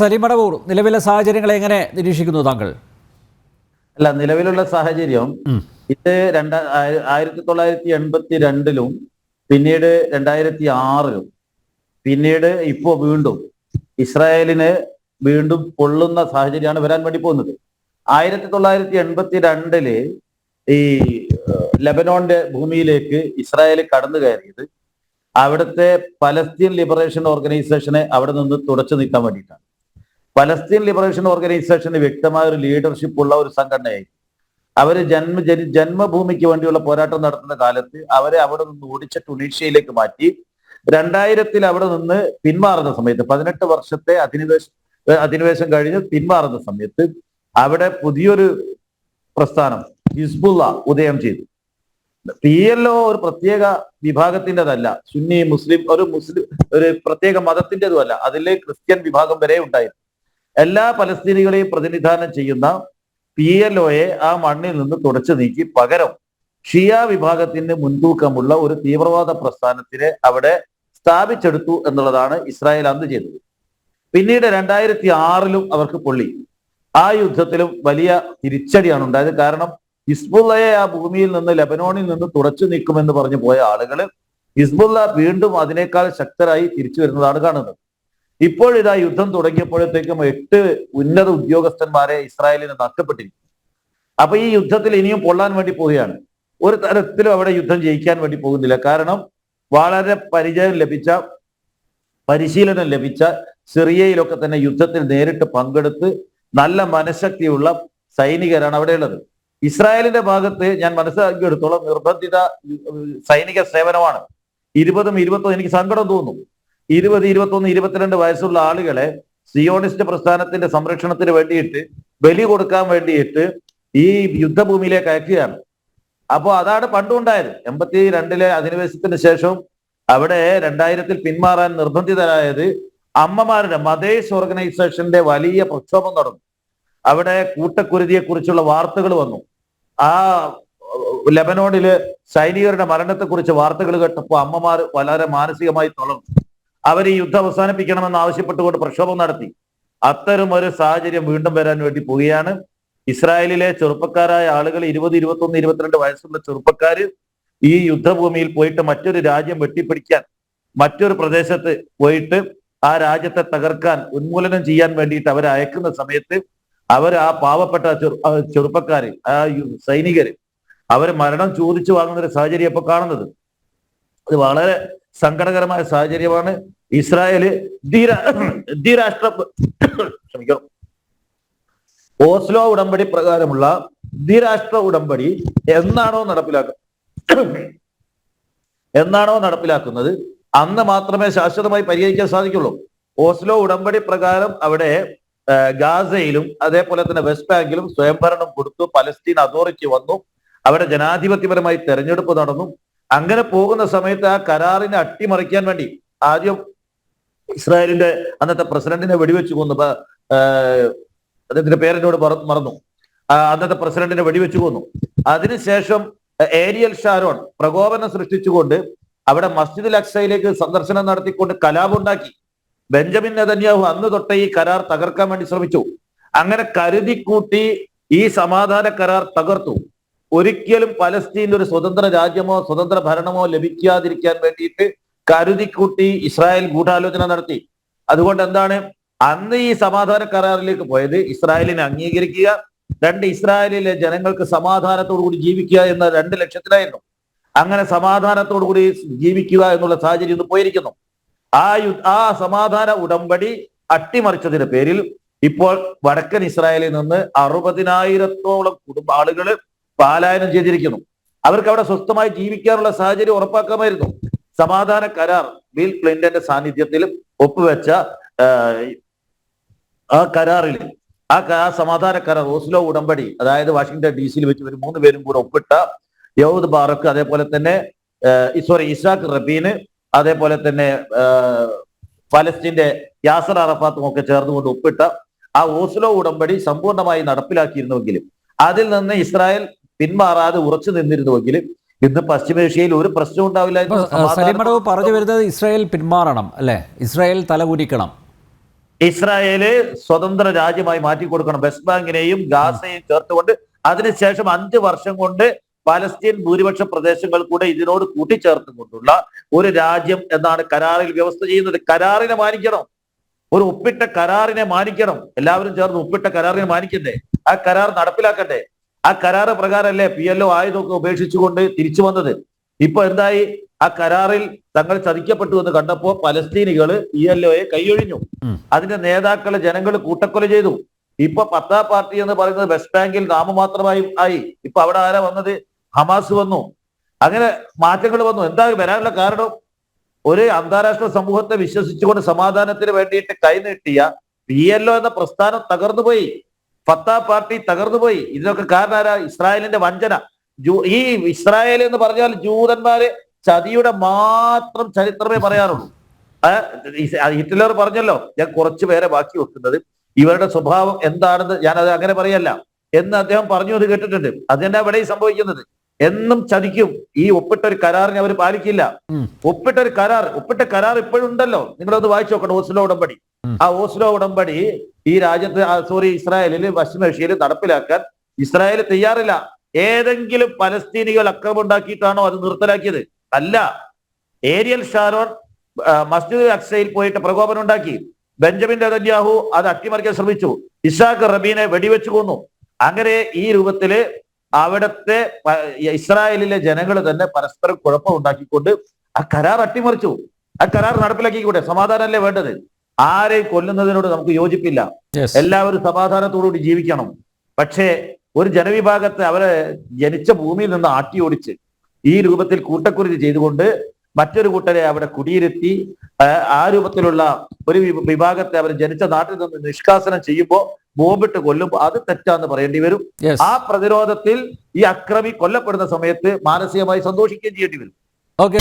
സലിമടവൂർ നിലവിലെ സാഹചര്യങ്ങളെ എങ്ങനെ നിരീക്ഷിക്കുന്നു താങ്കൾ? അല്ല നിലവിലുള്ള സാഹചര്യം ഇത് രണ്ട ആയ- ആയിരത്തി തൊള്ളായിരത്തി എൺപത്തി രണ്ടിലും പിന്നീട് രണ്ടായിരത്തി ആറിലും പിന്നീട് ഇപ്പോ വീണ്ടും ഇസ്രായേലിന് വീണ്ടും പൊള്ളുന്ന സാഹചര്യമാണ് വരാൻ വേണ്ടി പോകുന്നത്. ആയിരത്തി തൊള്ളായിരത്തി എൺപത്തി രണ്ടിൽ ഈ ലബനോന്റെ ഭൂമിയിലേക്ക് ഇസ്രായേൽ കടന്നു കയറിയത് അവിടുത്തെ പലസ്തീൻ ലിബറേഷൻ ഓർഗനൈസേഷനെ അവിടെ നിന്ന് തുടച്ചു നീക്കാൻ വേണ്ടിയിട്ടാണ്. പലസ്തീൻ ലിബറേഷൻ ഓർഗനൈസേഷന് വ്യക്തമായ ഒരു ലീഡർഷിപ്പ് ഉള്ള ഒരു സംഘടനയായി. അവർ ജന്മ ജനി ജന്മഭൂമിക്ക് വേണ്ടിയുള്ള പോരാട്ടം നടത്തുന്ന കാലത്ത് അവരെ അവിടെ നിന്ന് ഓടിച്ച ടുണീഷ്യയിലേക്ക് മാറ്റി രണ്ടായിരത്തിൽ അവിടെ നിന്ന് പിന്മാറുന്ന സമയത്ത് പതിനെട്ട് വർഷത്തെ അധിനിവേശ അധിനിവേശം കഴിഞ്ഞ് പിന്മാറുന്ന സമയത്ത് അവിടെ പുതിയൊരു പ്രസ്ഥാനം ഹിസ്ബുള്ള ഉദയം ചെയ്തു. പി എൽ ഒ ഒരു പ്രത്യേക വിഭാഗത്തിന്റെതല്ല സുന്നി മുസ്ലിം ഒരു മുസ്ലിം ഒരു പ്രത്യേക മതത്തിന്റെതുമല്ല അതിലെ ക്രിസ്ത്യൻ വിഭാഗം വരെ ഉണ്ടായിരുന്നു. എല്ലാ പലസ്തീനികളെയും പ്രതിനിധാനം ചെയ്യുന്ന പി എൽ ഒയെ ആ മണ്ണിൽ നിന്ന് തുടച്ചു നീക്കി പകരം ഷിയ വിഭാഗത്തിന് മുൻതൂക്കമുള്ള ഒരു തീവ്രവാദ പ്രസ്ഥാനത്തിനെ അവിടെ സ്ഥാപിച്ചെടുത്തു എന്നുള്ളതാണ് ഇസ്രായേൽ അന്ന് ചെയ്തത്. പിന്നീട് രണ്ടായിരത്തി ആറിലും അവർക്ക് പൊള്ളി. ആ യുദ്ധത്തിലും വലിയ തിരിച്ചടിയാണ് ഉണ്ടായത്. കാരണം ഹിസ്ബുള്ളയെ ആ ഭൂമിയിൽ നിന്ന് ലബനോണിൽ നിന്ന് തുടച്ചു നീക്കുമെന്ന് പറഞ്ഞു പോയ ആളുകൾ ഹിസ്ബുള്ള വീണ്ടും അതിനേക്കാൾ ശക്തരായി തിരിച്ചു വരുന്നതാണ് കാണുന്നത്. ഇപ്പോഴിതാ യുദ്ധം തുടങ്ങിയപ്പോഴത്തേക്കും എട്ട് ഉന്നത ഉദ്യോഗസ്ഥന്മാരെ ഇസ്രായേലിന് നഷ്ടപ്പെട്ടിരിക്കും അപ്പൊ ഈ യുദ്ധത്തിൽ ഇനിയും പൊള്ളാൻ വേണ്ടി പോവുകയാണ്. ഒരു തരത്തിലും അവിടെ യുദ്ധം ജയിക്കാൻ വേണ്ടി പോകുന്നില്ല. കാരണം വളരെ പരിചയം ലഭിച്ച പരിശീലനം ലഭിച്ച സിറിയയിലൊക്കെ തന്നെ യുദ്ധത്തിൽ നേരിട്ട് പങ്കെടുത്ത് നല്ല മനഃശക്തിയുള്ള സൈനികരാണ് അവിടെയുള്ളത്. ഇസ്രായേലിന്റെ ഭാഗത്ത് ഞാൻ മനസ്സിലാക്കിയെടുത്തോളം നിർബന്ധിത സൈനിക സേവനമാണ്. ഇരുപതും ഇരുപത്തൊന്നും എനിക്ക് സങ്കടം തോന്നുന്നു ഇരുപത് ഇരുപത്തൊന്ന് ഇരുപത്തിരണ്ട് വയസ്സുള്ള ആളുകളെ സിയോണിസ്റ്റ് പ്രസ്ഥാനത്തിന്റെ സംരക്ഷണത്തിന് വേണ്ടിയിട്ട് ബലി കൊടുക്കാൻ വേണ്ടിയിട്ട് ഈ യുദ്ധഭൂമിയിലേക്ക് അയക്കുകയാണ്. അപ്പോൾ അതാണ് പണ്ടുണ്ടായത്. എൺപത്തി രണ്ടിലെ അധിനിവേശത്തിന് ശേഷം അവിടെ രണ്ടായിരത്തിൽ പിന്മാറാൻ നിർബന്ധിതരായത് അമ്മമാരുടെ മതേഴ്സ് ഓർഗനൈസേഷന്റെ വലിയ പ്രക്ഷോഭം നടന്നു. അവിടെ കൂട്ടക്കുരുതിയെ കുറിച്ചുള്ള വാർത്തകൾ വന്നു. ആ ലെബനോണിൽ സൈനികരുടെ മരണത്തെക്കുറിച്ച് വാർത്തകൾ കേട്ടപ്പോൾ അമ്മമാർ വളരെ മാനസികമായി തളർന്നു. അവർ ഈ യുദ്ധം അവസാനിപ്പിക്കണമെന്ന് ആവശ്യപ്പെട്ടുകൊണ്ട് പ്രക്ഷോഭം നടത്തി. അത്തരം ഒരു സാഹചര്യം വീണ്ടും വരാൻ വേണ്ടി പോവുകയാണ്. ഇസ്രായേലിലെ ചെറുപ്പക്കാരായ ആളുകൾ ഇരുപത് ഇരുപത്തൊന്ന് ഇരുപത്തിരണ്ട് വയസ്സുള്ള ചെറുപ്പക്കാർ ഈ യുദ്ധഭൂമിയിൽ പോയിട്ട് മറ്റൊരു രാജ്യം വെട്ടിപ്പിടിക്കാൻ മറ്റൊരു പ്രദേശത്ത് പോയിട്ട് ആ രാജ്യത്തെ തകർക്കാൻ ഉന്മൂലനം ചെയ്യാൻ വേണ്ടിയിട്ട് അവരെ അയക്കുന്ന സമയത്ത് അവർ ആ പാവപ്പെട്ട ചെറുപ്പക്കാര് ആ സൈനികര് അവർ മരണം ചോദിച്ചു വാങ്ങുന്ന ഒരു സാഹചര്യം ഇപ്പൊ കാണുന്നത്. അത് വളരെ സങ്കടകരമായ സാഹചര്യമാണ്. ഇസ്രായേൽ ധീര ധീരാഷ്ട്ര ക്ഷമിക്കണം. ഓസ്ലോ ഉടമ്പടി പ്രകാരമുള്ള ദ്വിരാഷ്ട്ര ഉടമ്പടി എന്നാണോ നടപ്പിലാക്കുക എന്നാണോ നടപ്പിലാക്കുന്നത്? അന്ന് മാത്രമേ ശാശ്വതമായി പരിഹരിക്കാൻ സാധിക്കുള്ളൂ. ഓസ്ലോ ഉടമ്പടി പ്രകാരം അവിടെ ഗാസയിലും അതേപോലെ തന്നെ വെസ്റ്റ് ബാങ്കിലും സ്വയംഭരണം കൊടുത്തു. പലസ്തീൻ അതോറിറ്റി വന്നു. അവിടെ ജനാധിപത്യപരമായി തെരഞ്ഞെടുപ്പ് നടന്നു. അങ്ങനെ പോകുന്ന സമയത്ത് ആ കരാറിനെ അട്ടിമറിക്കാൻ വേണ്ടി ആദ്യം ഇസ്രായേലിന്റെ അന്നത്തെ പ്രസിഡന്റിനെ വെടിവെച്ച് കൊന്നു. അദ്ദേഹത്തിന്റെ പേരെന്നോട് മറന്നു. അന്നത്തെ പ്രസിഡന്റിനെ വെടിവെച്ച് കൊന്നു. അതിനുശേഷം ഏരിയൽ ഷാരോൺ പ്രകോപനം സൃഷ്ടിച്ചുകൊണ്ട് അവിടെ മസ്ജിദ് അക്സയിലേക്ക് സന്ദർശനം നടത്തിക്കൊണ്ട് കലാപുണ്ടാക്കി ബെഞ്ചമിൻ നെതന്യാഹു അന്ന് തൊട്ടേ ഈ കരാർ തകർക്കാൻ വേണ്ടി ശ്രമിച്ചു. അങ്ങനെ കരുതി കൂട്ടി ഈ സമാധാന കരാർ തകർത്തു. ഒരിക്കലും പലസ്തീൻ ഒരു സ്വതന്ത്ര രാജ്യമോ സ്വതന്ത്ര ഭരണമോ ലഭിക്കാതിരിക്കാൻ വേണ്ടിയിട്ട് കരുതിക്കൂട്ടി ഇസ്രായേൽ ഗൂഢാലോചന നടത്തി. അതുകൊണ്ട് എന്താണ്? അന്ന് ഈ സമാധാന കരാറിലേക്ക് പോയത് ഇസ്രായേലിനെ അംഗീകരിക്കുക രണ്ട് ഇസ്രായേലിലെ ജനങ്ങൾക്ക് സമാധാനത്തോടു കൂടി ജീവിക്കുക എന്ന രണ്ട് ലക്ഷ്യത്തിലായിരുന്നു. അങ്ങനെ സമാധാനത്തോടു കൂടി ജീവിക്കുക എന്നുള്ള സാഹചര്യം ഇന്ന് പോയിരിക്കുന്നു. ആ യു ആ സമാധാന ഉടമ്പടി അട്ടിമറിച്ചതിന്റെ പേരിൽ ഇപ്പോൾ വടക്കൻ ഇസ്രായേലിൽ നിന്ന് അറുപതിനായിരത്തോളം കുടുംബ ആളുകൾ പലായനം ചെയ്തിരിക്കുന്നു. അവർക്ക് അവിടെ സ്വസ്ഥമായി ജീവിക്കാനുള്ള സാഹചര്യം ഉറപ്പാക്കാമായിരുന്നു. സമാധാന കരാർ ബിൽ ക്ലിന്റന്റെ സാന്നിധ്യത്തിൽ ഒപ്പുവെച്ച ആ, കരാറിൽ ആ സമാധാന കരാർ ഓസ്ലോ ഉടമ്പടി അതായത് വാഷിംഗ്ടൺ ഡി സിയിൽ വെച്ച് ഒരു മൂന്ന് പേരും കൂടെ ഒപ്പിട്ട യൗദ് ബാറക്ക് അതേപോലെ തന്നെ സോറി ഇസാഖ് റബീന് അതേപോലെ തന്നെ ഫലസ്തീന്റെ യാസർ അറഫാത്തും ഒക്കെ ചേർന്നുകൊണ്ട് ഒപ്പിട്ട ആ ഓസ്ലോ ഉടമ്പടി സമ്പൂർണമായി നടപ്പിലാക്കിയിരുന്നുവെങ്കിലും അതിൽ നിന്ന് ഇസ്രായേൽ പിന്മാറാതെ ഉറച്ചു നിന്നിരുന്നുവെങ്കിൽ ഇന്ന് പശ്ചിമേഷ്യയിൽ ഒരു പ്രശ്നവും ഉണ്ടാവില്ല പറഞ്ഞു വരുന്നത് ഇസ്രായേൽ പിന്മാറണം അല്ലെ? ഇസ്രായേൽ തലകുനിക്കണം ഇസ്രായേൽ സ്വതന്ത്ര രാജ്യമായി മാറ്റി കൊടുക്കണം. വെസ്റ്റ് ബാങ്കിനെയും ഗാസയെയും ചേർത്തുകൊണ്ട് അതിനുശേഷം അഞ്ച് വർഷം കൊണ്ട് പലസ്തീൻ ഭൂരിപക്ഷ പ്രദേശങ്ങൾ കൂടെ ഇതിനോട് കൂട്ടിച്ചേർത്തുകൊണ്ടുള്ള ഒരു രാജ്യം എന്നാണ് കരാറിൽ വ്യവസ്ഥ ചെയ്യുന്നത്. കരാറിനെ മാനിക്കണം. ഒരു ഒപ്പിട്ട കരാറിനെ മാനിക്കണം. എല്ലാവരും ചേർന്ന് ഒപ്പിട്ട കരാറിനെ മാനിക്കണ്ടേ? ആ കരാർ നടപ്പിലാക്കണ്ടേ? ആ കരാറ് പ്രകാരമല്ലേ പി എൽ ഒ ആയുധമൊക്കെ ഉപേക്ഷിച്ചുകൊണ്ട് തിരിച്ചു വന്നത്? ഇപ്പൊ എന്തായി? ആ കരാറിൽ തങ്ങൾ ചതിക്കപ്പെട്ടു എന്ന് കണ്ടപ്പോ പലസ്തീനികൾ പി എൽ ഒയെ കൈയൊഴിഞ്ഞു. അതിന്റെ നേതാക്കളെ ജനങ്ങൾ കൂട്ടക്കൊല ചെയ്തു. ഇപ്പൊ പത്താം പാർട്ടി എന്ന് പറയുന്നത് വെസ്റ്റ് ബാങ്കിൽ നാമമാത്രമായി ആയി. ഇപ്പൊ അവിടെ ആരാ വന്നത്? ഹമാസ് വന്നു. അങ്ങനെ മാറ്റങ്ങൾ വന്നു. എന്താ വരാനുള്ള കാരണം? ഒരു അന്താരാഷ്ട്ര സമൂഹത്തെ വിശ്വസിച്ചുകൊണ്ട് സമാധാനത്തിന് വേണ്ടിയിട്ട് കൈനീട്ടിയ പി എൽ ഒ എന്ന പ്രസ്ഥാനം തകർന്നുപോയി. ഫത്താ പാർട്ടി തകർന്നുപോയി ഇതിനൊക്കെ കാരണം ആരാ ഇസ്രായേലിന്റെ വഞ്ചന. ഈ ഇസ്രായേൽ എന്ന് പറഞ്ഞാൽ ജൂതന്മാര് ചതിയുടെ മാത്രം ചരിത്രമേ പറയാറുള്ളൂ. ഹിറ്റ്ലർ പറഞ്ഞല്ലോ ഞാൻ കുറച്ചു പേരെ ബാക്കി വെക്കുന്നത്. ഇവരുടെ സ്വഭാവം എന്താണെന്ന് ഞാൻ അത് അങ്ങനെ പറയല്ല. എന്ന് അദ്ദേഹം പറഞ്ഞു അത് കേട്ടിട്ടുണ്ട്. അത് തന്നെ അവിടെ സംഭവിക്കുന്നത്? എന്നും ചതിക്കും. ഈ ഒപ്പിട്ട ഒരു കരാറിനെ അവർ പാലിക്കില്ല. ഒപ്പിട്ട ഒരു കരാർ ഒപ്പിട്ട കരാർ ഇപ്പോഴും ഉണ്ടല്ലോ നിങ്ങളത് വായിച്ചു നോക്കണം ഓസ്ലോ ഉടമ്പടി. ആ ഓസ്ലോ ഉടമ്പടി ഈ രാജ്യത്ത് സോറി ഇസ്രായേലിൽ പശ്ചിമേഷ്യയിൽ നടപ്പിലാക്കാൻ ഇസ്രായേൽ തയ്യാറില്ല. ഏതെങ്കിലും പലസ്തീനികൾ അക്രമം ഉണ്ടാക്കിയിട്ടാണോ അത് നിർത്തലാക്കിയത്? അല്ല. ഏരിയൽ ഷാരോൺ മസ്ജിദ് അക്സയിൽ പോയിട്ട് പ്രകോപനം ഉണ്ടാക്കി. ബെഞ്ചമിൻ നെതന്യാഹു അത് അട്ടിമറിക്കാൻ ശ്രമിച്ചു. ഇഷാഖ് റബീനെ വെടിവെച്ചു കൊന്നു. അങ്ങനെ ഈ രൂപത്തിൽ അവിടുത്തെ ഇസ്രായേലിലെ ജനങ്ങൾ തന്നെ പരസ്പരം കുഴപ്പം ഉണ്ടാക്കിക്കൊണ്ട് ആ കരാർ അട്ടിമറിച്ചു. ആ കരാർ നടപ്പിലാക്കിക്കൂടെ? സമാധാനമല്ലേ വേണ്ടത്? ആരെയും കൊല്ലുന്നതിനോട് നമുക്ക് യോജിപ്പില്ല. എല്ലാവരും സമാധാനത്തോടുകൂടി ജീവിക്കണം. പക്ഷേ ഒരു ജനവിഭാഗത്തെ അവരെ ജനിച്ച ഭൂമിയിൽ നിന്ന് ആട്ടിയോടിച്ച് ഈ രൂപത്തിൽ കൂട്ടക്കുരുതി ചെയ്തുകൊണ്ട് മറ്റൊരു കൂട്ടരെ അവിടെ കുടിയിരുത്തി ആ, ആ രൂപത്തിലുള്ള ഒരു വിഭാഗത്തെ അവർ ജനിച്ച നാട്ടിൽ നിന്ന് നിഷ്കാസനം ചെയ്യുമ്പോൾ ബോംബിട്ട് കൊല്ലുമ്പോൾ അത് തെറ്റാന്ന് പറയേണ്ടി വരും. ആ പ്രതിരോധത്തിൽ ഈ അക്രമി കൊല്ലപ്പെടുന്ന സമയത്ത് മാനസികമായി സന്തോഷിക്കുകയും ചെയ്യേണ്ടി വരും. ഓക്കെ